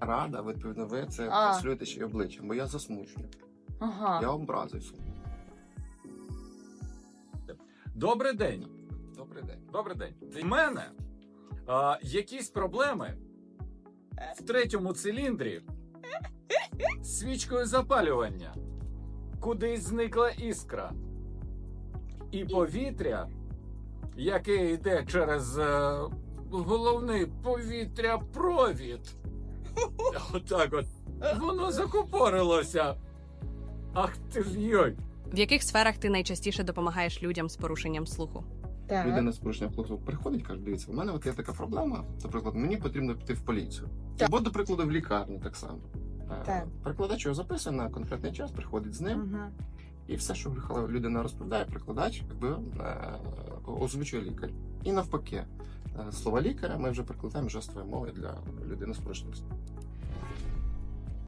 рада, відповідно, ви це А. транслюєте ще й обличчям, бо я засмучую. Ага. Я образуюся. Добрий день. Добрий день. Добрий день. У мене а, якісь проблеми в третьому циліндрі з свічкою запалювання. Кудись зникла іскра. І повітря, яке йде через е, головний повітря-провід. Отак от. Воно закупорилося. Ах ти ж йой. В яких сферах ти найчастіше допомагаєш людям з порушенням слуху? Так. Людина з порушенням слуху приходить, каже, дивіться, у мене от є така проблема. Наприклад, мені потрібно піти в поліцію. Так. Або, до прикладу, в лікарню так само. Е, Так. Перекладач його записує на конкретний час, приходить з ним, Мгм. і все, що людина розповідає, перекладач якби е, озвучує лікар. І навпаки, слова лікаря ми вже прикладаємо жестової мови для людини з порушенням.